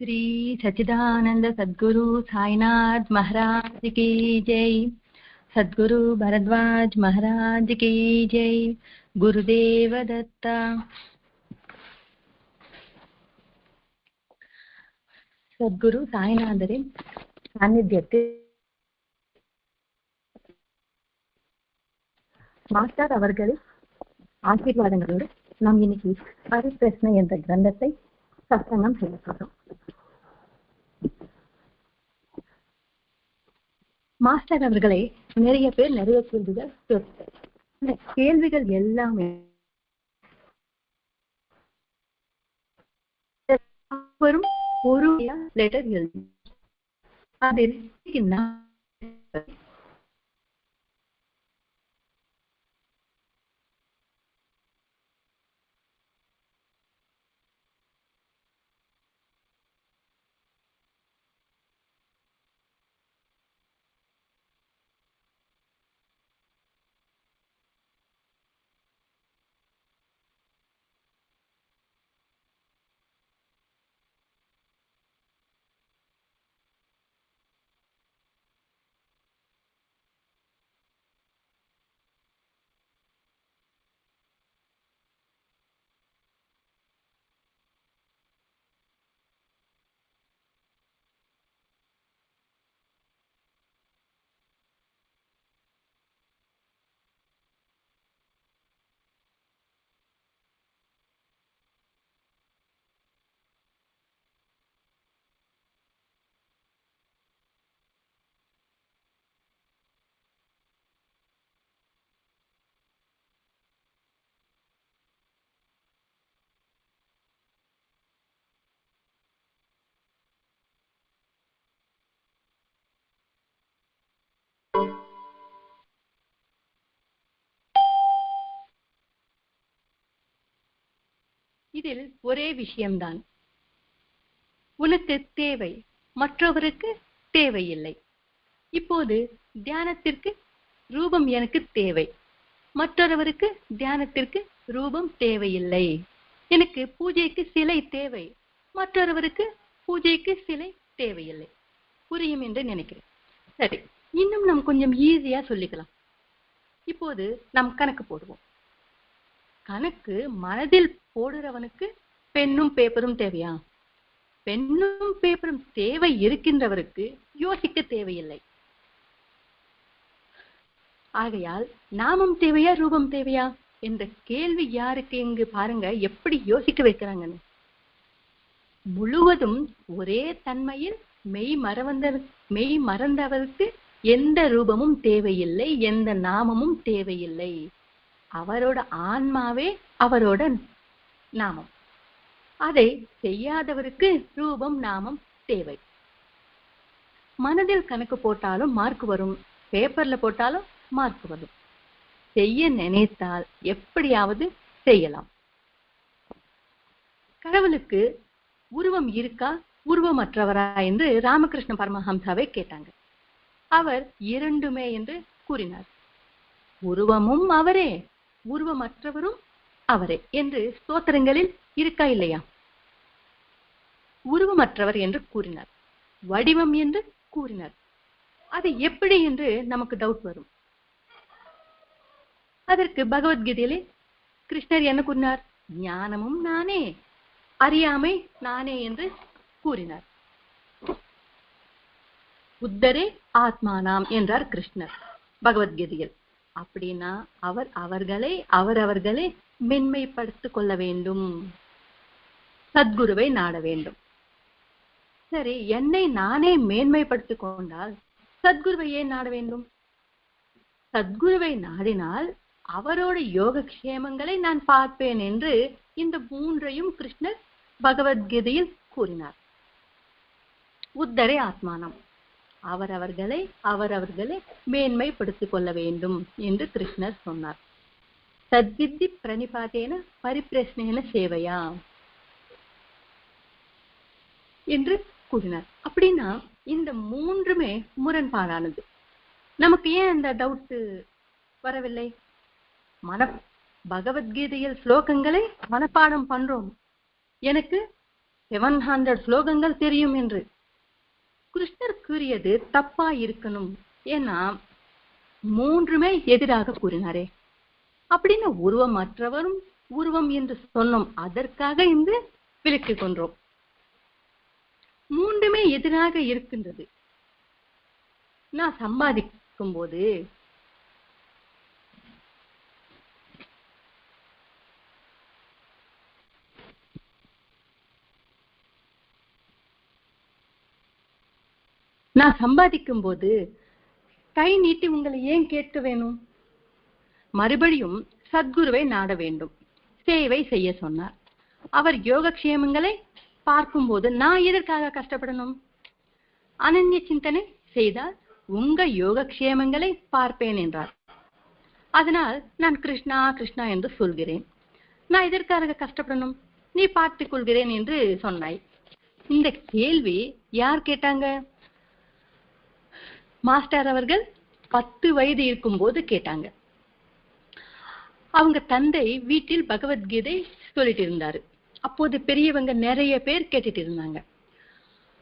श्री सच्चिदानंद सद्गुरु साईनाथ महाराज की जय सद्गुरु भरद्वाज महाराज की जय गुरुदेव दत्ता சத்குரு சாய்நாதரின் சாநித்தியத்தில் மாஸ்டர் அவர்களின் ஆசீர்வாதங்களோடு நாம் இன்னைக்கு பரிப்பிரஷ்னை என்ற கிரந்தத்தை சத்தங்கம் செய்ய மாஸ்டர் அவர்களை நிறைய பேர் நிறைய கேள்விகள் கேட்கிறார் இந்த கேள்விகள் எல்லாமே வரும் ஒரு லெட்டர் எழுதி அதில் இதில் ஒரே விஷயம்தான். உனக்கு தேவை மற்றவருக்கு தேவையில்லை. இப்போது தியானத்திற்கு ரூபம் எனக்கு தேவை. மற்றொருவருக்கு தியானத்திற்கு ரூபம் தேவையில்லை. எனக்கு பூஜைக்கு சிலை தேவை. மற்றொருவருக்கு பூஜைக்கு சிலை தேவையில்லை. புரியும் என்று நினைக்கிறேன். சரி இன்னும் நாம் கொஞ்சம் ஈஸியா சொல்லிக்கலாம். இப்போது நாம் கணக்கு போடுவோம். கணக்கு மனதில் போடுறவனுக்கு பெண்ணும் பேப்பரும் தேவையா? பெண்ணும் பேப்பரும் தேவை இருக்கின்றவருக்கு யோசிக்க தேவையில்லை. ஆகையால் நாமம் தேவையா ரூபம் தேவையா? என்ற கேள்வி யாருக்கு இங்கு பாருங்க எப்படி யோசிக்க வைக்கிறாங்கன்னு. முழுவதும் ஒரே தன்மையில் மெய் மறவந்த மெய் மறந்தவருக்கு எந்த ரூபமும் தேவையில்லை எந்த நாமமும் தேவையில்லை. அவரோட ஆன்மாவே அவரோட நாமம். அதை செய்யாதவருக்கு ரூபம் நாமம் தேவை. மனதில் கணக்கு போட்டாலும் மார்க் வரும். பேப்பர்ல போட்டாலும் மார்க் வரும். செய்ய நினைத்தால் எப்படியாவது செய்யலாம். கடவுளுக்கு உருவம் இருக்கா? உருவமற்றவரா என்று ராமகிருஷ்ண பரமஹம்சாவை கேட்டாங்க. அவர் இரண்டுமே என்று கூறினார். உருவமும் அவரே. உருவமற்றவரும் அவரே என்று ஸ்தோத்திரங்களில் இருக்கா இல்லையா? உருவமற்றவர் என்று கூறினார். வடிவம் என்று கூறினார். அது எப்படி என்று நமக்கு டவுட் வரும். அதற்கு பகவத்கீதையிலே கிருஷ்ணர் என்ன கூறினார்? ஞானமும் நானே அறியாமை நானே என்று கூறினார். புத்தரே ஆத்மானாம் என்றார் கிருஷ்ணர் பகவத்கீதையில். அப்படின்னா அவர் அவர்களை அவரவர்களை மென்மைப்படுத்திக் கொள்ள வேண்டும். சத்குருவை நாட வேண்டும். சரி என்னை நானே மேன்மைப்படுத்திக் கொண்டால் சத்குருவை ஏன் நாட வேண்டும்? சத்குருவை நாடினால் அவரோட யோகக்ஷேமங்களை நான் பார்ப்பேன் என்று இந்த மூன்றையும் கிருஷ்ணர் பகவத்கீதையில் கூறினார். உத்தரே ஆத்மானம். அவரவர்களை அவரவர்களை மேன்மைப்படுத்திக் கொள்ள வேண்டும் என்று கிருஷ்ணர் சொன்னார். சத்வித்தி பிரணிபாதேன பரிப்பிரஷ்னேன சேவையா என்று கூறினார். அப்படின்னா இந்த மூன்றுமே முரண்பாடானது. நமக்கு ஏன் அந்த டவுட் வரவில்லை? மன பகவத்கீதையில் ஸ்லோகங்களை மனப்பாடம் பண்றோம். எனக்கு செவன் ஹண்ட்ரட் ஸ்லோகங்கள் தெரியும் என்று. கிருஷ்ணர் கூறியது தப்பா இருக்கணும். ஏன்னா மூன்றுமே எதிராக கூறினாரே. அப்படின்னு உருவம் மற்றவரும் உருவம் என்று சொன்னோம். அதற்காக இந்த விலக்கிக் கொன்றோம் மூன்றுமே எதிராக இருக்கின்றது. நான் சம்பாதிக்கும் போது நான் சம்பாதிக்கும் போது கை நீட்டி உங்களை ஏன் கேட்க வேணும்? மறுபடியும் சத்குருவை நாட வேண்டும். சேவை செய்ய சொன்னார். அவர் யோகக்ஷேமங்களை பார்க்கும்போது நான் எதற்காக கஷ்டப்படணும்? அனன்ய சிந்தனை செய்தால் உங்க யோகக்ஷேமங்களை பார்ப்பேன் என்றார். அதனால் நான் கிருஷ்ணா கிருஷ்ணா என்று சொல்கிறேன். நான் எதற்காக கஷ்டப்படணும்? நீ பார்த்துக் கொள்கிறேன் என்று சொன்னாய். இந்த கேள்வி யார் கேட்டாங்க? மாஸ்டர் அவர்கள் பத்து வயது இருக்கும் போது கேட்டாங்க. அவங்க தந்தை வீட்டில் பகவத்கீதை சொல்லிட்டு இருந்தாரு. அப்போது பெரியவங்க நிறைய பேர் கேட்டுட்டு இருந்தாங்க.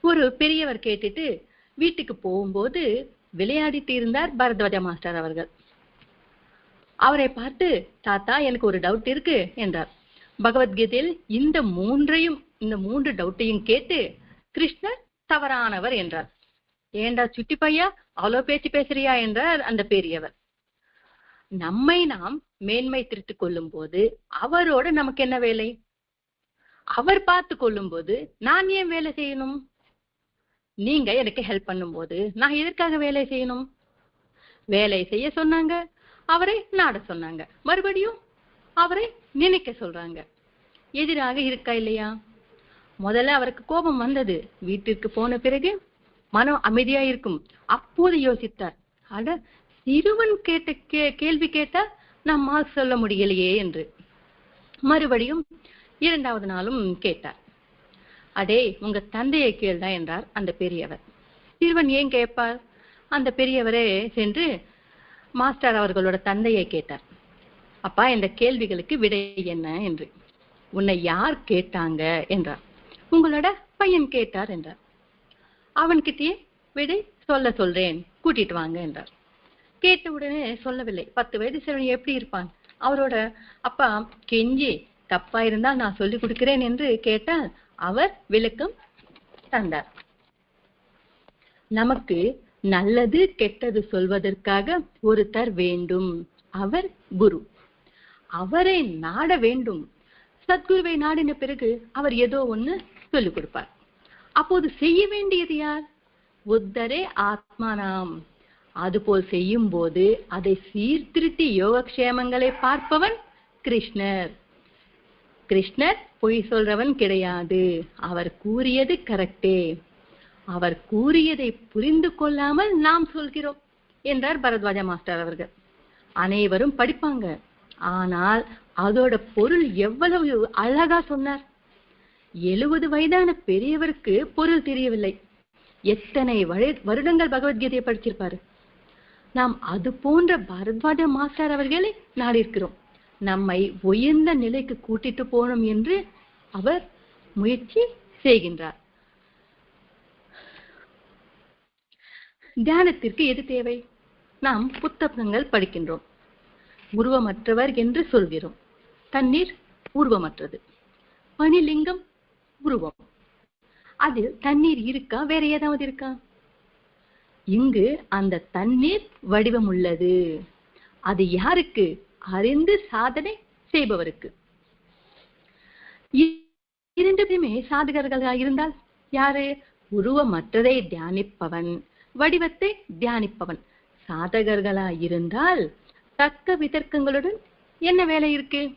ஒரு பெரியவர் கேட்டுட்டு வீட்டுக்கு போகும்போது விளையாடிட்டு இருந்தார் பரத்வாஜ மாஸ்டர் அவர்கள். அவரை பார்த்து தாத்தா எனக்கு ஒரு டவுட் இருக்கு என்றார். பகவத்கீதையில் இந்த மூன்றையும் இந்த மூன்று டவுட்டையும் கேட்டு கிருஷ்ணர் தவறானவர் என்றார். ஏண்டா சுட்டி பையா? அவ்வளோ பேச்சு பேசுறியா என்றார் அந்த பெரியவர். நம்மை நாம் மேன்மை திருத்து கொள்ளும் போது அவரோட நமக்கு என்ன வேலை? அவர் பார்த்து கொள்ளும் போது நான் ஏன் வேலை செய்யணும்? நீங்க எனக்கு ஹெல்ப் பண்ணும்போது நான் எதற்காக வேலை செய்யணும்? வேலை செய்ய சொன்னாங்க அவரை நாட சொன்னாங்க. மறுபடியும் அவரை நினைக்க சொல்றாங்க. எதிராக இருக்கா இல்லையா? முதல்ல அவருக்கு கோபம் வந்தது. வீட்டிற்கு போன பிறகு மனம் அமைதியா இருக்கும் அப்போது யோசித்தார் அட சிறுவன் கேட்ட கே கேள்வி கேட்டா நம்மால் சொல்ல முடியலையே என்று. மறுபடியும் இரண்டாவது நாளும் கேட்டார் அடே உங்க தந்தையை கேள்தான் என்றார் அந்த பெரியவர். சிறுவன் ஏன் கேட்பார்? அந்த பெரியவரே சென்று மாஸ்டர் அவர்களோட தந்தையை கேட்டார் அப்பா இந்த கேள்விகளுக்கு விடை என்ன என்று. உன்னை யார் கேட்டாங்க? என்றார். உங்களோட பையன் கேட்டார் என்றார். அவன்கிட்டயே விடை சொல்ல சொல்றேன். கூட்டிட்டு வாங்க என்றார். கேட்ட உடனே சொல்லவில்லை. பத்து வயது சிறுவன் எப்படி இருப்பான்? அவரோட அப்பா கெஞ்சி தப்பா இருந்தால் நான் சொல்லி கொடுக்கிறேன் என்று கேட்டால் அவர் விளக்கம் தந்தார். நமக்கு நல்லது கெட்டது சொல்வதற்காக ஒருத்தர் வேண்டும். அவர் குரு. அவரை நாட வேண்டும். சத்குருவை நாடின பிறகு அவர் ஏதோ ஒண்ணு சொல்லிக் கொடுப்பார். அப்போது செய்ய வேண்டியது யார்? உத்தரே ஆத்மானாம். அதுபோல் செய்யும் போது அதை சீர்திருத்தி யோகக்ஷேமங்களை பார்ப்பவன் கிருஷ்ணர். கிருஷ்ணர் பொய் சொல்றவன் கிடையாது. அவர் கூறியது கரெக்டே. அவர் கூறியதை புரிந்து கொள்ளாமல் நாம் சொல்கிறோம் என்றார் பரத்வாஜ மாஸ்டர் அவர்கள். அனைவரும் படிப்பாங்க. ஆனால் அதோட பொருள் எவ்வளவு அழகா சொன்னார். எழுபது வயதான பெரியவருக்கு பொருள் தெரியவில்லை. எத்தனை வருடங்கள் பகவத்கீதையை படிச்சிருப்பாரு நாம் அது போன்ற பரத்வாஜ மாஸ்டர் அவர்களை நாடிருக்கிறோம் நம்மை உயர்ந்த நிலைக்கு கூட்டிட்டு போகணும் என்று அவர் முயற்சி செய்கின்றார். தியானத்திற்கு எது தேவை? நாம் புத்தகங்கள் படிக்கின்றோம். உருவமற்றவர் என்று சொல்கிறோம். தண்ணீர் உருவமற்றது. பனிலிங்கம் உருவம். அதில் தண்ணீர் இருக்கா? வேற ஏதாவது இருக்கா? இங்கு அந்த தண்ணீர் வடிவம் உள்ளது. அது யாருக்கு? அறிந்து சாதனை செய்பவருக்கு. இ- இரண்டு பேருமே சாதகர்களா இருந்தால் யாரு? உருவமற்றதை தியானிப்பவன் வடிவத்தை தியானிப்பவன். சாதகர்களா இருந்தால் தக்க விதர்க்கங்களுடன் என்ன வேலை இருக்கு?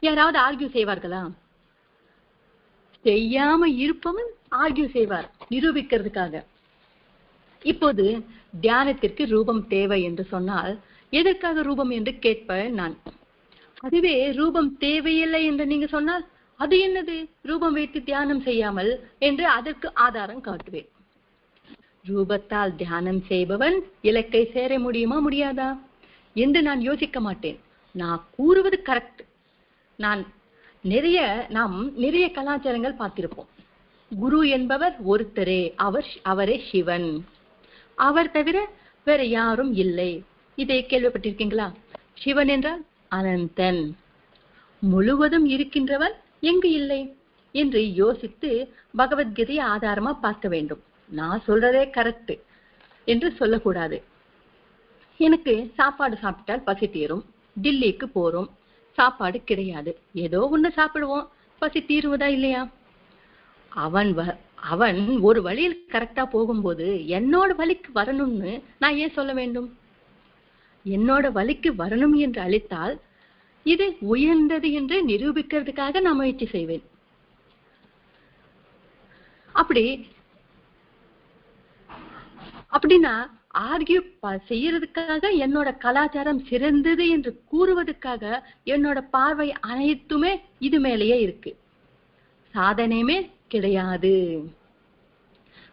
யாராவது ஆர்கியூ செய்வார்களா? செய்யாம இருப்பவன் ஆர்கியூ செய்வார் நிரூபிக்கிறதுக்காக. இப்போது தியானத்திற்கு ரூபம் தேவை என்று சொன்னால் எதற்காக ரூபம் என்று கேட்பேன் நான். அதுவே ரூபம் தேவையில்லை என்று நீங்க சொன்னால் அது என்னது? ரூபம் வைத்து தியானம் செய்யாமல் என்று அதற்கு ஆதாரம் காட்டுவேன். ரூபத்தால் தியானம் செய்பவன் இலக்கை சேர முடியுமா முடியாதா? என்று நான் யோசிக்க மாட்டேன். நான் கூறுவது கரெக்ட் நான் நிறைய நாம் நிறைய கலாச்சாரங்கள் பார்த்திருப்போம். குரு என்பவர் ஒருத்தரே அவர் அவரே சிவன். அவர் தவிர வேற யாரும் இல்லை. இதை கேள்விப்பட்டிருக்கீங்களா? சிவன் என்றால் அனந்தன். முழுவதும் இருக்கின்றவன் எங்கு இல்லை? என்று யோசித்து பகவத்கீதையை ஆதாரமா பார்க்க வேண்டும். நான் சொல்றதே கரெக்ட் என்று சொல்லக்கூடாது. எனக்கு சாப்பாடு சாப்பிட்டால் பசி தீரும். டில்லிக்கு போறோம். சாப்பாடு கிடையாது. ஏதோ ஒண்ணு சாப்பிடுவோம். பசி தீருவதா இல்லையா? அவன் வ- அவன் ஒரு வழியில் கரெக்டா போகும்போது என்னோட வழிக்கு வரணும்னு நான் ஏன் சொல்ல வேண்டும்? என்னோட வழிக்கு வரணும் என்று அழைத்தால் இது உயர்ந்தது என்று நிரூபிக்கிறதுக்காக நான் முயற்சி செய்வேன். அப்படி அப்படின்னா ஆர்கியூ செய்யறதுக்காக என்னோட கலாச்சாரம் சிறந்தது என்று கூறுவதற்காக என்னோட பார்வை அனைத்துமே இது மேலேயே இருக்கு. சாதனையுமே கிடையாது.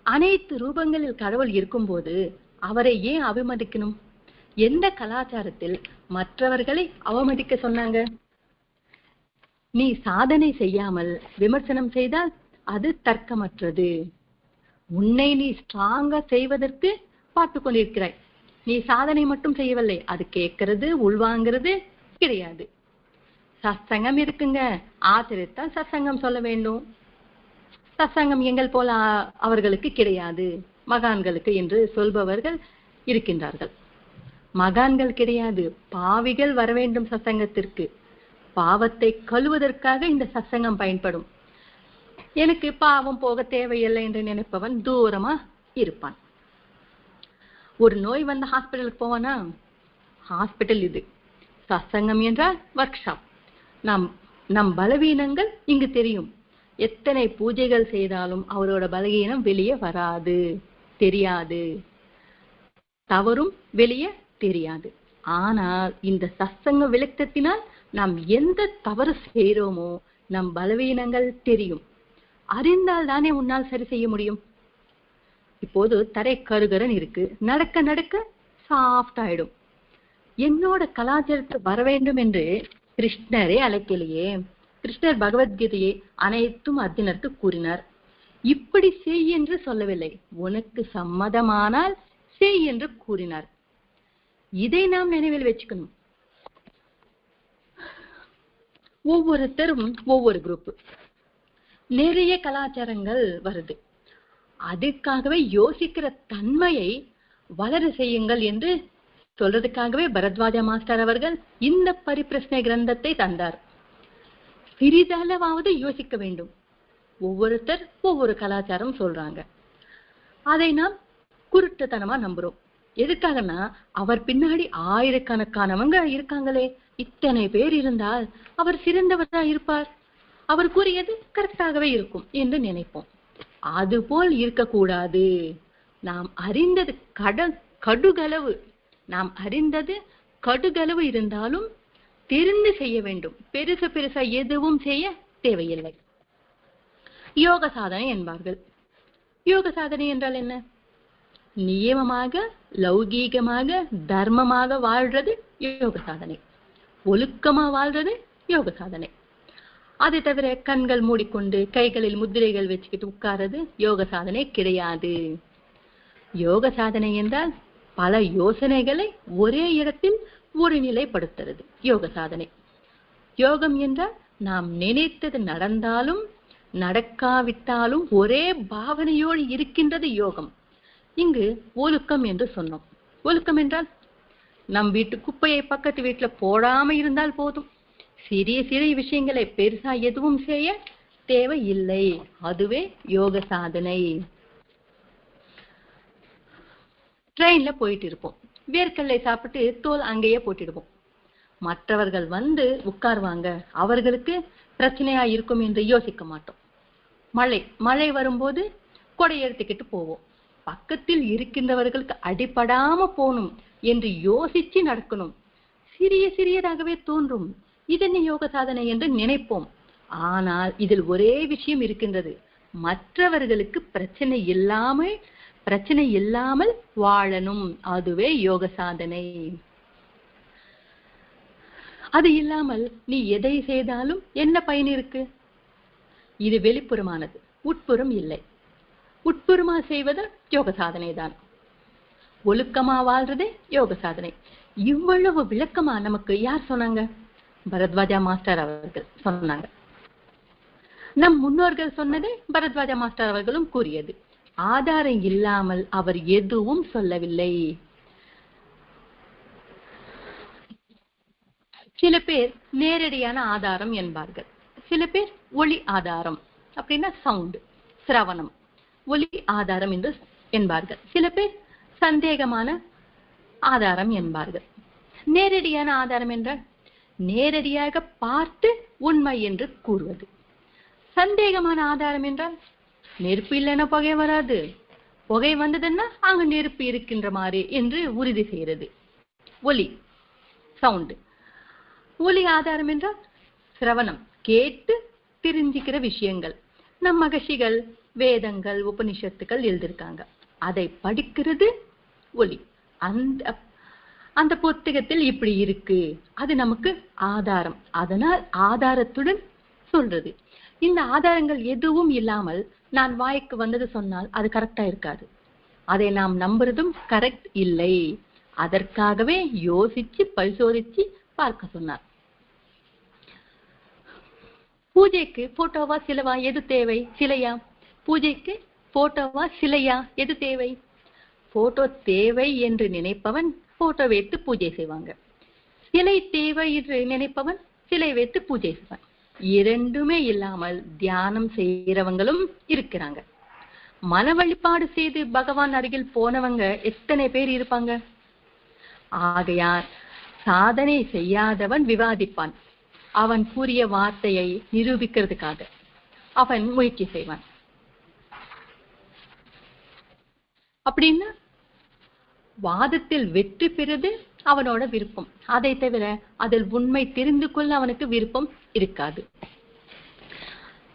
அனைத்து ரூபங்களில் கடவுள் இருக்கும்போது அவரை ஏன் அவமதிக்கணும் எந்த கலாச்சாரத்தில் மற்றவர்களை அவமதிக்க சொன்னாங்க? நீ சாதனை செய்யாமல் விமர்சனம் செய்தால் அது தர்க்கமற்றது. உன்னை நீ ஸ்ட்ராங்கா செய்வதற்கு பார்த்து கொண்டிருக்கிறாய். நீ சாதனை மட்டும் செய்யவில்லை. அது கேட்கறது உள்வாங்கிறது கிடையாது. சத்சங்கம் இருக்குங்க. ஆச்சரியத்தான் சத்சங்கம் சொல்ல வேண்டும். சத்சங்கம் எங்கள் போல அவர்களுக்கு கிடையாது. மகான்களுக்கு என்று சொல்பவர்கள் இருக்கின்றார்கள். மகான்கள் கிடையாது. பாவிகள் வர வேண்டும் சத்சங்கத்திற்கு. பாவத்தை கழுவதற்காக இந்த சத்சங்கம் பயன்படும். எனக்கு பாவம் போக தேவையில்லை என்று நினைப்பவன் தூரமா இருப்பான். ஒரு நோய் வந்த ஹாஸ்பிட்டலுக்கு போவானா? ஹாஸ்பிட்டல் இது. சத்சங்கம் என்றால் ஒர்க் ஷாப் நம் நம் பலவீனங்கள் இங்கு தெரியும். எத்தனை பூஜைகள் செய்தாலும் அவரோட பலவீனம் வெளியே வராது. தெரியாது. தவறும் வெளியே தெரியாது. ஆனால் இந்த சசங்க விளக்கத்தினால் நாம் எந்த தவறு செய்கிறோமோ நம் பலவீனங்கள் தெரியும். அறிந்தால் தானே உன்னால் சரி செய்ய முடியும். இப்போது தரை கருகரன் இருக்கு. நடக்க நடக்க சாஃப்ட் ஆயிடும். என்னோட கலாச்சாரத்தை வர வேண்டும் என்று கிருஷ்ணரே அழைக்கலையே. கிருஷ்ணர் பகவத்கீதையை அனைத்தும் அர்ஜுனருக்கு கூறினார். இப்படி செய் என்று சொல்லவில்லை. உனக்கு சம்மதமானால் செய் என்று கூறினார். இதை நாம் நினைவில் வச்சுக்கணும். ஒவ்வொருத்தரும் ஒவ்வொரு குரூப் நிறைய கலாச்சாரங்கள் வருது. அதுக்காகவே யோசிக்கிற தன்மையை வளர செய்யுங்கள் என்று சொல்றதுக்காகவே பரத்வாஜ மாஸ்டர் அவர்கள் இந்த பரிப்பிரச்சனை கிரந்தத்தை தந்தார். சிறிதளவாவது யோசிக்க வேண்டும். ஒவ்வொருத்தர் ஒவ்வொரு கலாச்சாரம் சொல்றாங்க. அதை நாம் குருட்டுத்தனமா நம்புறோம். எதுக்காகன்னா அவர் பின்னாடி ஆயிரக்கணக்கானவங்க இருக்காங்களே. இத்தனை பேர் இருந்தால் அவர் சிறந்தவராக இருப்பார். அவர் கூறியது கரெக்டாகவே இருக்கும் என்று நினைப்போம். அதுபோல் இருக்கக்கூடாது. நாம் அறிந்தது கட கடுகளவு. நாம் அறிந்தது கடுகளவு இருந்தாலும் தெரிந்து செய்ய வேண்டும். பெருசு பெருசா எதுவும் செய்ய தேவையில்லை. யோக சாதனை என்பார்கள். யோக சாதனை என்றால் என்ன? நியமமாக லௌகீகமாக தர்மமாக வாழ்றது யோக சாதனை. ஒழுக்கமா வாழ்றது யோக சாதனை. அதை தவிர கண்கள் மூடிக்கொண்டு கைகளில் முத்திரைகள் வச்சுக்கிட்டு உட்கார்றது யோக சாதனை கிடையாது. யோக சாதனை என்றால் பல யோசனைகளை ஒரே இடத்தில் ஒருநிலைப்படுத்துறது யோக சாதனை. யோகம் என்றால் நாம் நினைத்தது நடந்தாலும் நடக்காவிட்டாலும் ஒரே பாவனையோடு இருக்கின்றது யோகம். இங்கு ஒழுக்கம் என்று சொன்னோம். ஒழுக்கம் என்றால் நம் வீட்டு குப்பையை பக்கத்து வீட்டுல போடாம இருந்தால் போதும். சிறிய சிறிய விஷயங்களை பெருசா எதுவும் செய்ய தேவை இல்லை அதுவே யோக சாதனை. ட்ரெயின்ல போயிட்டு இருப்போம். வேர்க்கடலை சாப்பிட்டு தோல் அங்கேயே போட்டுடுவோம். மற்றவர்கள் வந்து உட்காருவாங்க. அவர்களுக்கு பிரச்சனையா இருக்கும் என்று யோசிக்க மாட்டோம். மழை மழை வரும்போது கொடை எடுத்துக்கிட்டு போவோம். பக்கத்தில் இருக்கின்றவர்களுக்கு அடிபடாம போகணும் என்று யோசிச்சு நடக்கணும். சிறிய சிறியதாகவே தோன்றும். இதென்ன யோக சாதனை என்று நினைப்போம். ஆனால் இதில் ஒரே விஷயம் இருக்கின்றது. மற்றவர்களுக்கு பிரச்சனை இல்லாமல் பிரச்சனை இல்லாமல் வாழணும். அதுவே யோக சாதனை. அது இல்லாமல் நீ எதை செய்தாலும் என்ன பயன் இருக்கு? இது வெளிப்புறமானது. உட்புறம் இல்லை. உட்புறமா செய்வது யோக சாதனை தான் ஒழுக்கமா வாழ்றதே யோக சாதனை. இவ்வளவு விளக்கமா நமக்கு யார் சொன்னாங்க? பரத்வாஜா மாஸ்டர் அவர்கள் சொன்னாங்க. நம் முன்னோர்கள் சொன்னதை பரத்வாஜா மாஸ்டர் அவர்களும் கூறியது. ஆதாரம் இல்லாமல் அவர் எதுவும் சொல்லவில்லை. சில பேர் நேரடியான ஆதாரம் என்பார்கள். சில பேர் ஒளி ஆதாரம் அப்படின்னா சவுண்ட் சிரவணம். ஒளி ஆதாரம் என்று என்பார்கள். சில பேர் சந்தேகமான ஆதாரம் என்பார்கள். நேரடியான ஆதாரம் என்றால் நேரடியாக பார்த்து உண்மை என்று கூறுவது. சந்தேகமான ஆதாரம் என்றால் நெருப்பு இல்லைன்னா புகை வராது. புகை வந்ததுன்னா அங்க நெருப்பு இருக்கின்ற மாதிரி என்று உறுதி செய்கிறது. ஒலி சவுண்டு ஒலி ஆதாரம் என்றால் சிரவணம் கேட்டு தெரிஞ்சுக்கிற விஷயங்கள். நம் மகஷிகள் வேதங்கள் உபனிஷத்துக்கள் எழுதியிருக்காங்க. அதை படிக்கிறது ஒலி. அந்த அந்த புத்தகத்தில் இப்படி இருக்கு. அது நமக்கு ஆதாரம். அதனால் ஆதாரத்துடன் சொல்றது. இந்த ஆதாரங்கள் எதுவும் இல்லாமல் நான் வாய்க்கு வந்தது சொன்னால் அது கரெக்டா இருக்காது. அதை நாம் நம்புறதும் கரெக்ட் இல்லை. அதற்காகவே யோசிச்சு பரிசோதிச்சு பார்க்க சொன்னார். பூஜைக்கு போட்டோவா சிலவா எது தேவை? சிலையா? பூஜைக்கு போட்டோவா சிலையா? எது தேவை? போட்டோ தேவை என்று நினைப்பவன் போட்டோ வைத்து பூஜை செய்வாங்க. சிலை தேவை என்று நினைப்பவன் சிலை வைத்து பூஜை செய்வான். இரண்டுமே இல்லாமல் தியானம் செய்யறவங்களும் இருக்கிறாங்க. மன வழிபாடு செய்து பகவான் அருகில் போனவங்க எத்தனை பேர் இருப்பாங்க? ஆகையார் சாதனை செய்யாதவன் விவாதிப்பான். அவன் கூறிய வார்த்தையை நிரூபிக்கிறதுக்காக அவன் முயற்சி செய்வான். அப்படின்னா வாதத்தில் வெற்றி பெறுது அவனோட விருப்பம். அதை தவிர அதில் உண்மை தெரிந்து கொள்ள அவனுக்கு விருப்பம் இருக்காது.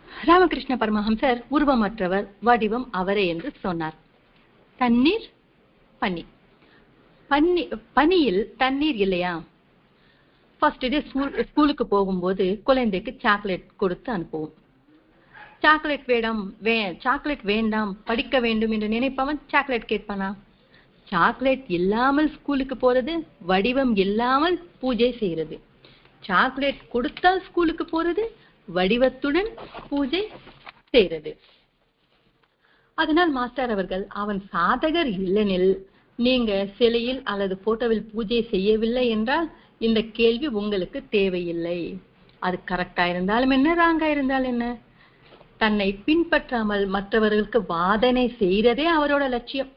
ராமகிருஷ்ண பரமஹம்சர் உருவமற்றவர் வடிவம் அவரே என்று சொன்னார். தண்ணீர் பனி பனி பனியில் தண்ணீர் இல்லையா? ஃபர்ஸ்ட் டே ஸ்கூல் ஸ்கூலுக்கு போகும்போது குழந்தைக்கு சாக்லேட் கொடுத்து அனுப்புவோம். சாக்லேட் வேடம் வே சாக்லேட் வேண்டாம் படிக்க வேண்டும் என்று நினைப்பவன் சாக்லேட் கேட்பானா? சாக்லேட் இல்லாமல் ஸ்கூலுக்கு போறது வடிவம் இல்லாமல் பூஜை செய்யறது சாக்லேட் கொடுத்தால் ஸ்கூலுக்கு போறது வடிவத்துடன் பூஜை செய்யறது அதனால் மாஸ்டர் அவர்கள் அவன் சாதகர் இல்லெனில் நீங்க சிலையில் அல்லது போட்டோவில் பூஜை செய்யவில்லை என்றால் இந்த கேள்வி உங்களுக்கு தேவையில்லை. அது கரெக்டா இருந்தாலும் என்ன ராங்கா இருந்தாலும் என்ன? தன்னை பின்பற்றாமல் மற்றவர்களுக்கு வாதனை செய்யறதே அவரோட லட்சியம்.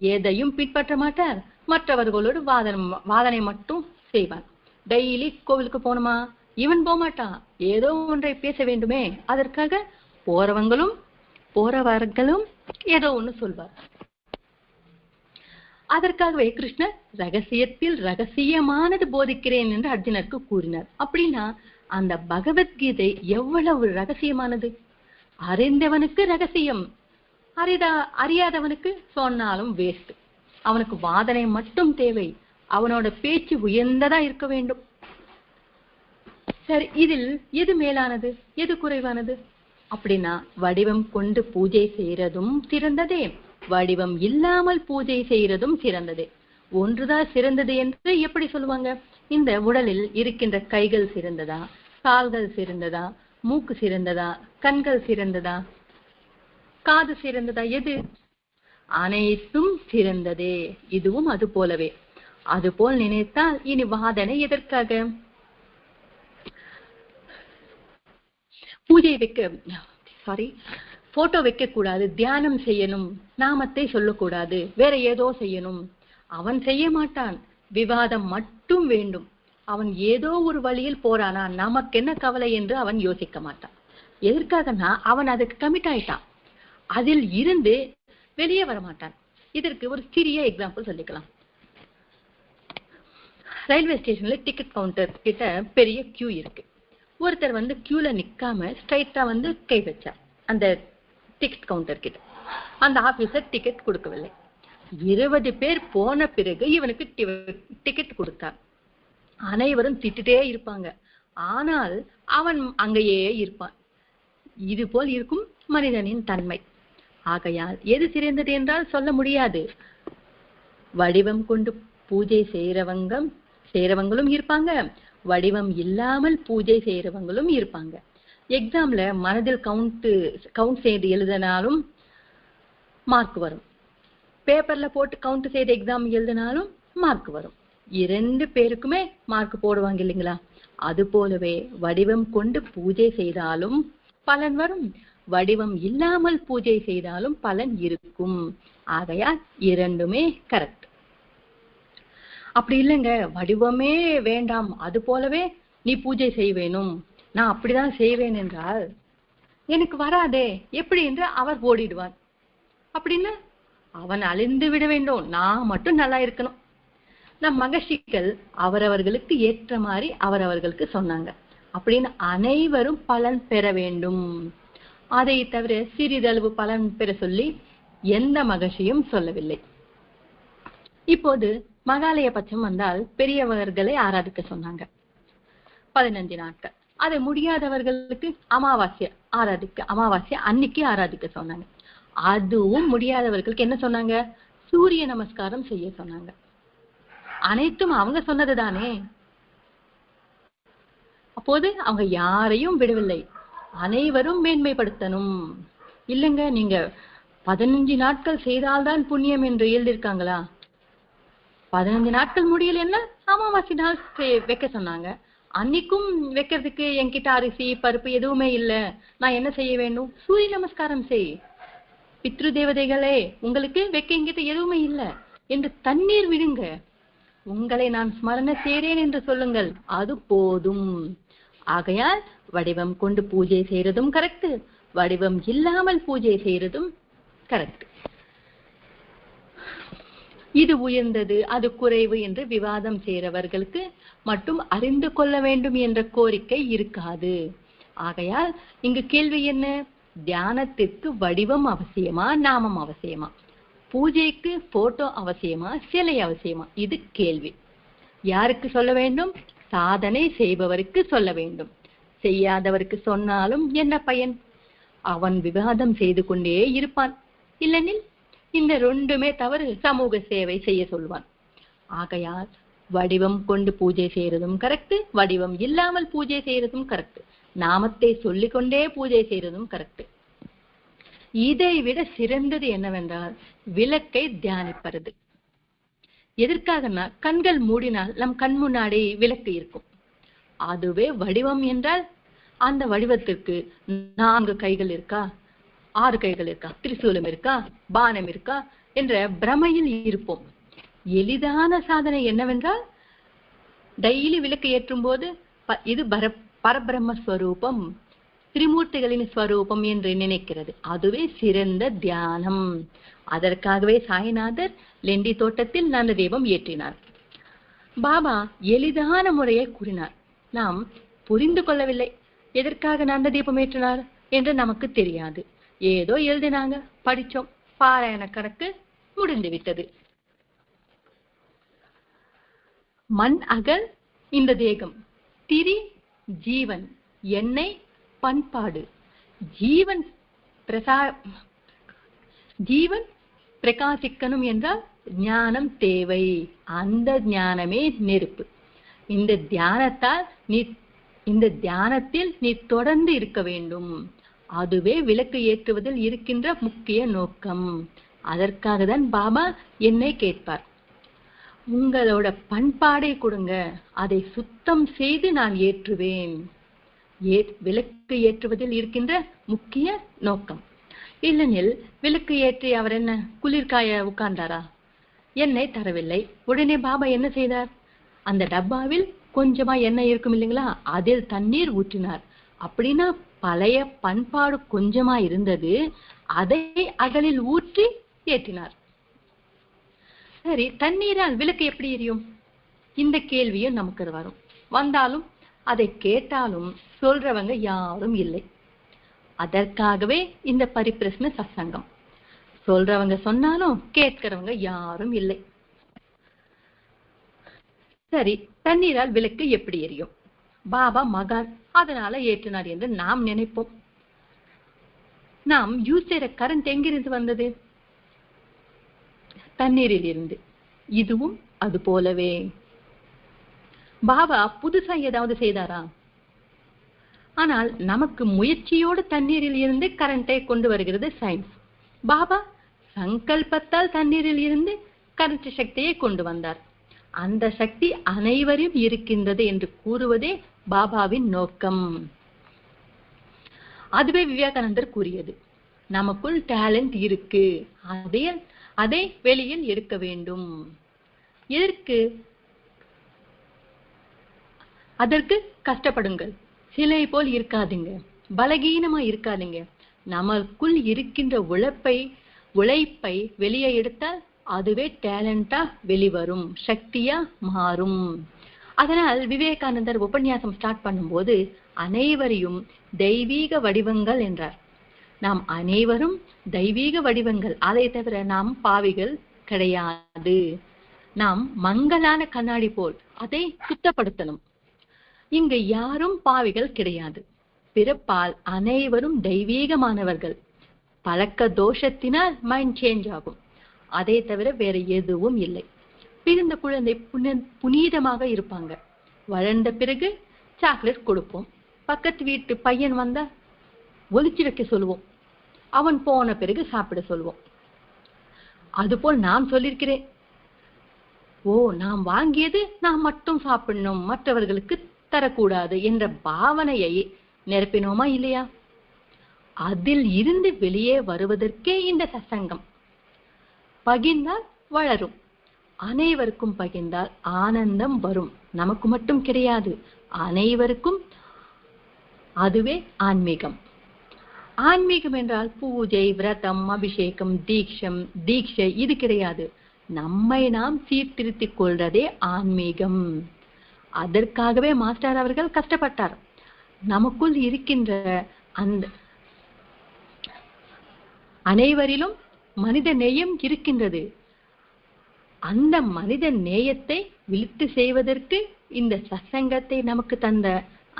எதையும் பின்பற்ற மாட்டார். மற்றவர்களோடு வாதனம் வாதனை மட்டும் செய்வார். டெய்லி கோவிலுக்கு போகணுமா? இவன் போகமாட்டான் ஏதோ ஒன்றை பேச வேண்டுமே. அதற்காக போறவங்களும் போறவர்களும் ஏதோ ஒண்ணு சொல்வார். அதற்காகவே கிருஷ்ணர் ரகசியத்தில் ரகசியமானது போதிக்கிறேன் என்று அர்ஜுனருக்கு கூறினார். அப்படின்னா அந்த பகவத்கீதை எவ்வளவு ரகசியமானது? அறிந்தவனுக்கு ரகசியம். அறிதா அறியாதவனுக்கு சொன்னாலும் வேஸ்ட் அவனுக்கு வாதனை மட்டும் தேவை. அவனோட பேச்சு உயர்ந்ததா இருக்க வேண்டும். சரி இதில் எது மேலானது? எது குறைவானது? அப்படின்னா வடிவம் கொண்டு பூஜை செய்யறதும் சிறந்ததே. வடிவம் இல்லாமல் பூஜை செய்யறதும் சிறந்ததே. ஒன்றுதான் சிறந்தது என்று எப்படி சொல்லுவாங்க? இந்த உடலில் இருக்கின்ற கைகள் சிறந்ததா? கால்கள் சிறந்ததா? மூக்கு சிறந்ததா? கண்கள் சிறந்ததா? காது சிறந்ததா எது? அனைத்தும் சிறந்ததே. இதுவும் அது போலவே. அதுபோல் நினைத்தால் இனி வாதனை எதற்காக? பூஜை வைக்க சாரி போட்டோ வைக்க கூடாது தியானம் செய்யணும். நாமத்தை சொல்லக்கூடாது. வேற ஏதோ செய்யணும். அவன் செய்ய மாட்டான். விவாதம் மட்டும் வேண்டும். அவன் ஏதோ ஒரு வழியில் போறானா? நமக்கு என்ன கவலை என்று அவன் யோசிக்க மாட்டான். எதற்காகனா? அவன் அதுக்கு கமிட் ஆயிட்டான். அதில் இருந்து வெளியே வரமாட்டான். இதற்கு ஒரு சிறிய எக்ஸாம்பிள் சொல்லிக்கலாம். ரயில்வே ஸ்டேஷன்ல டிக்கெட் கவுண்டர் கிட்ட பெரிய கியூ இருக்கு. ஒருத்தர் வந்து கியூல நிக்காம ஸ்ட்ரைட்டா வந்து கை வச்சார். அந்த டிக்கெட் கவுண்டர் கிட்ட. அந்த ஆபீசர் டிக்கெட் கொடுக்கவில்லை. இருபது பேர் போன பிறகு இவனுக்கு டிக்கெட் கொடுத்தார். அனைவரும் திட்டுட்டே இருப்பாங்க. ஆனால் அவன் அங்கேயே இருப்பான். இது போல் இருக்கும் மனிதனின் தன்மை. ஆகையால் எது சிறந்தது என்றால் சொல்ல முடியாது. வடிவம் கொண்டு பூஜை செய்யறவங்க செய்யறவங்களும் இருப்பாங்க. வடிவம் இல்லாமல் பூஜை செய்யறவங்களும் இருப்பாங்க. எக்ஸாம்ல மனதில் கவுண்ட் கவுண்ட் செய்து எழுதினாலும் மார்க் வரும். பேப்பர்ல போட்டு கவுண்ட் செய்து எக்ஸாம் எழுதினாலும் மார்க் வரும். இரண்டு பேருக்குமே மார்க் போடுவாங்க இல்லைங்களா? அது போலவே வடிவம் கொண்டு பூஜை செய்தாலும் பலன் வரும். வடிவம் இல்லாமல் பூஜை செய்தாலும் பலன் இருக்கும். ஆகையால் இரண்டுமே கரெக்ட் அப்படி இல்லைங்க. வடிவமே வேண்டாம். அது போலவே நீ பூஜை செய்வேனும் நான் அப்படிதான் செய்வேன் என்றால் எனக்கு வராதே. எப்படி என்று அவர் ஓடிடுவார். அப்படின்னு அவன் அழிந்து விட வேண்டும். நான் மட்டும் நல்லா இருக்கணும். நம் மகர்ஷிகள் அவரவர்களுக்கு ஏற்ற மாதிரி அவரவர்களுக்கு சொன்னாங்க. அப்படின்னு அனைவரும் பலன் பெற வேண்டும். அதை தவிர சிறிதளவு பலன் பெற சொல்லி எந்த மகர்ஷியும் சொல்லவில்லை. இப்போது மகாலய பட்சம் வந்தால் பெரியவர்களை ஆராதிக்க சொன்னாங்க. பதினஞ்சு நாட்கள். அதை முடியாதவர்களுக்கு அமாவாசை ஆராதிக்க அமாவாசை அன்னைக்கு ஆராதிக்க சொன்னாங்க. அதுவும் முடியாதவர்களுக்கு என்ன சொன்னாங்க? சூரிய நமஸ்காரம் செய்ய சொன்னாங்க. அனைத்தும் அவங்க சொன்னது தானே அப்போது அவங்க யாரையும் விடவில்லை. அனைவரும் மேன்மைப்படுத்தணும். இல்லைங்க நீங்க பதினஞ்சு நாட்கள் செய்தால்தான் புண்ணியம் என்று எழுதியிருக்காங்களா? பதினஞ்சு நாட்கள் முடியலன்னா அமாவாசை நாள் செ- வைக்க சொன்னாங்க. அன்னைக்கும் வைக்கிறதுக்கு என்கிட்ட அரிசி பருப்பு எதுவுமே இல்லை. நான் என்ன செய்ய வேண்டும்? சூரிய நமஸ்காரம் செய். பித்ரு தேவதைகளே உங்களுக்கு வைக்க என்கிட்ட எதுவுமே இல்லை. என்று தண்ணீர் விடுங்க. உங்களை நான் ஸ்மரண செய்கிறேன் என்று சொல்லுங்கள். அது போதும். ஆகையால் வடிவம் கொண்டு பூஜை செய்யறதும் கரெக்ட் வடிவம் இல்லாமல் பூஜை செய்யறதும் கரெக்ட் இது உயர்ந்தது அது குறைவு என்று விவாதம் செய்கிறவர்களுக்கு மட்டும் அறிந்து கொள்ள வேண்டும் என்ற கோரிக்கை இருக்காது. ஆகையால் இங்கு கேள்வி என்ன? தியானத்திற்கு வடிவம் அவசியமா நாமம் அவசியமா? பூஜைக்கு போட்டோ அவசியமா சிலை அவசியமா? இது கேள்வி. யாருக்கு சொல்ல வேண்டும்? சாதனை செய்பவருக்கு சொல்ல வேண்டும். செய்யாதவருக்கு சொன்னாலும் என்ன பயன்? அவன் விவாதம் செய்து கொண்டே இருப்பான். இல்லெனில் இந்த ரெண்டுமே தவறு சமூக சேவை செய்ய சொல்வான். ஆகையால் வடிவம் கொண்டு பூஜை செய்யறதும் கரெக்ட் வடிவம் இல்லாமல் பூஜை செய்யறதும் கரெக்ட். நாமத்தை சொல்லிக்கொண்டே பூஜை செய்யறதும் கரெக்ட். இதை விட சிறந்தது என்னவென்றால் விளக்கை தியானிப்பது எதற்காகனா கண்கள் மூடினால் நம் கண் முன்னாடி விளக்கு இருக்கும். அதுவே வடிவம் என்றால் அந்த வடிவத்திற்கு நான்கு கைகள் இருக்கா? ஆறு கைகள் இருக்கா? திரிசூலம் இருக்கா? பானம் இருக்கா? என்ற பிரமையில் இருப்போம். எளிதான சாதனை என்னவென்றால் டெய்லி விளக்கு ஏற்றும் போது ப- இது பர பரபிரம்ம ஸ்வரூபம் திரிமூர்த்திகளின் ஸ்வரூபம் என்று நினைக்கிறது. அதுவே சிறந்த தியானம். அதற்காகவே சாய்நாதர் லெண்டி தோட்டத்தில் நந்த தீபம் ஏற்றினார். பாபா எளிதான முறையை கூறினார். நாம் புரிந்து கொள்ளவில்லை. எதற்காக நந்த தீபம் ஏற்றினார் என்று நமக்கு தெரியாது. ஏதோ எழுதினாங்க படிச்சோம். பாராயண கணக்கு முடிந்து விட்டது. மண் அகல் இந்த தேகம். திரி ஜீவன் எண்ணெய் பண்பாடு. ஜீவன் பிரசா ஜீவன் பிரகாசிக்கணும் என்றால் ஞானம் தேவை. அந்த ஞானமே நெருப்பு. இந்த தியானத்தால் நீ இந்த தியானத்தில் நீ தொடர்ந்து இருக்க வேண்டும். அதுவே விளக்கு ஏற்றுவதில் இருக்கின்ற முக்கிய நோக்கம். அதற்காக தான் பாபா என்னை கேட்பார். உங்களோட பண்பாடை கொடுங்க. அதை சுத்தம் செய்து நான் ஏற்றுவேன். ஏ விளக்கு ஏற்றுவதில் இருக்கின்ற முக்கிய நோக்கம். இல்லெனில் விளக்கு ஏற்றி அவர் என்ன குளிர்காய உட்கார்ந்தாரா? எண்ணெய் தரவில்லை. உடனே பாபா என்ன செய்தார்? அந்த டப்பாவில் கொஞ்சமா எண்ணெய் இருக்கும் இல்லைங்களா? அதில் தண்ணீர் ஊற்றினார். அப்படின்னா பழைய பண்பாடு கொஞ்சமா இருந்தது. அதை அகலில் ஊற்றி ஏற்றினார். சரி தண்ணீரால் விளக்கு எப்படி எரியும்? இந்த கேள்வியும் நமக்கு வரும். வந்தாலும் அதை கேட்டாலும் சொல்றவங்க யாரும் இல்லை. அதற்காகவே இந்த பரிப்பிரश्ன சத்சங்கம். சொல்றவங்க சொன்னாலும் கேட்கிறவங்க யாரும் இல்லை. சரி தண்ணீரால் விளக்கு எப்படி எரியும்? பாபா மகான் அதனால ஏற்றினார் என்று நாம் நினைப்போம். நாம் யூஸ் செய்யற கரண்ட் எங்கிருந்து வந்தது? தண்ணீரில் இருந்து இதுவும் அது போலவே. பாபா புதுசா ஏதாவது செய்தாரா? ஆனால் நமக்கு முயற்சியோடு தண்ணீரில் இருந்து கரண்டை கொண்டு வருகிறது சயின்ஸ் பாபா சங்கல்பத்தால் தண்ணீரில் இருந்து கரண்ட் சக்தியை கொண்டு வந்தார். அந்த சக்தி அனைவரும் இருக்கின்றது என்று கூறுவதே பாபாவின் நோக்கம். அதுவே விவேகானந்தர் கூறியது. நமக்குள் டேலண்ட் இருக்கு. அதே அதை வெளியில் எடுக்க வேண்டும். எதற்கு? அதற்கு கஷ்டப்படுங்கள். சிலை போல் இருக்காதுங்க. பலகீனமா இருக்காதுங்க. நமக்குள் இருக்கின்ற உழைப்பை உழைப்பை வெளியே எடுத்தால் அதுவே டேலண்டா வெளிவரும் சக்தியா மாறும். அதனால் விவேகானந்தர் உபன்யாசம் ஸ்டார்ட் பண்ணும்போது அனைவரையும் தெய்வீக வடிவங்கள் என்றார். நாம் அனைவரும் தெய்வீக வடிவங்கள். அதை தவிர நாம் பாவிகள் கிடையாது. நாம் மங்கலான கண்ணாடி போல் அதை சுத்தப்படுத்தணும். இங்கு யாரும் பாவிகள் கிடையாது. பிறப்பால் அனைவரும் தெய்வீகமானவர்கள். பழக்க தோஷத்தினால் மைண்ட் சேஞ்ச் ஆகும். அதை தவிர வேற எதுவும் இல்லை. பிறந்த குழந்தை புனி புனிதமாக இருப்பாங்க. வளர்ந்த பிறகு சாக்லேட் கொடுப்போம். பக்கத்து வீட்டு பையன் வந்தா ஒளிச்சு வைக்க சொல்லுவோம். அவன் போன பிறகு சாப்பிட சொல்லுவோம். அதுபோல் நான் சொல்லியிருக்கிறேன். ஓ நாம் வாங்கியது நாம் மட்டும் சாப்பிடணும். மற்றவர்களுக்கு தரக்கூடாது என்ற பாவனையை நிரப்பினோமா இல்லையா? அதில் இருந்து வெளியே வருவதற்கே இந்த சசங்கம். பகிர்ந்தால் வளரும். அனைவருக்கும் பகிர்ந்தால் ஆனந்தம் வரும். நமக்கு மட்டும் கிடையாது. அனைவருக்கும் அதுவே ஆன்மீகம். ஆன்மீகம் என்றால் பூஜை விரதம் அபிஷேகம் தீட்சம் தீட்சை இது கிடையாது. நம்மை நாம் சீர்திருத்திக் கொள்றதே ஆன்மீகம். அதற்காகவே மாஸ்டர் அவர்கள் கஷ்டப்பட்டார். நமக்குள் இருக்கின்ற அந்த அனைவரிலும் மனித நேயம் இருக்கின்றது. அந்த மனித நேயத்தை விழித்து செய்வதற்கு இந்த சசங்கத்தை நமக்கு தந்த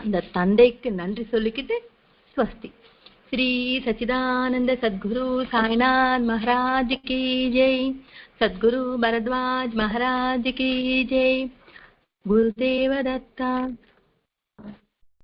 அந்த தந்தைக்கு நன்றி சொல்லிக்கிட்டு ஸ்வஸ்தி. ஸ்ரீ சச்சிதானந்த சத்குரு சாய்நாத் மகாராஜ் கி ஜெய். சத்குரு பரத்வாஜ் மகாராஜ் கி ஜெய். गुरुदेव दत्ता।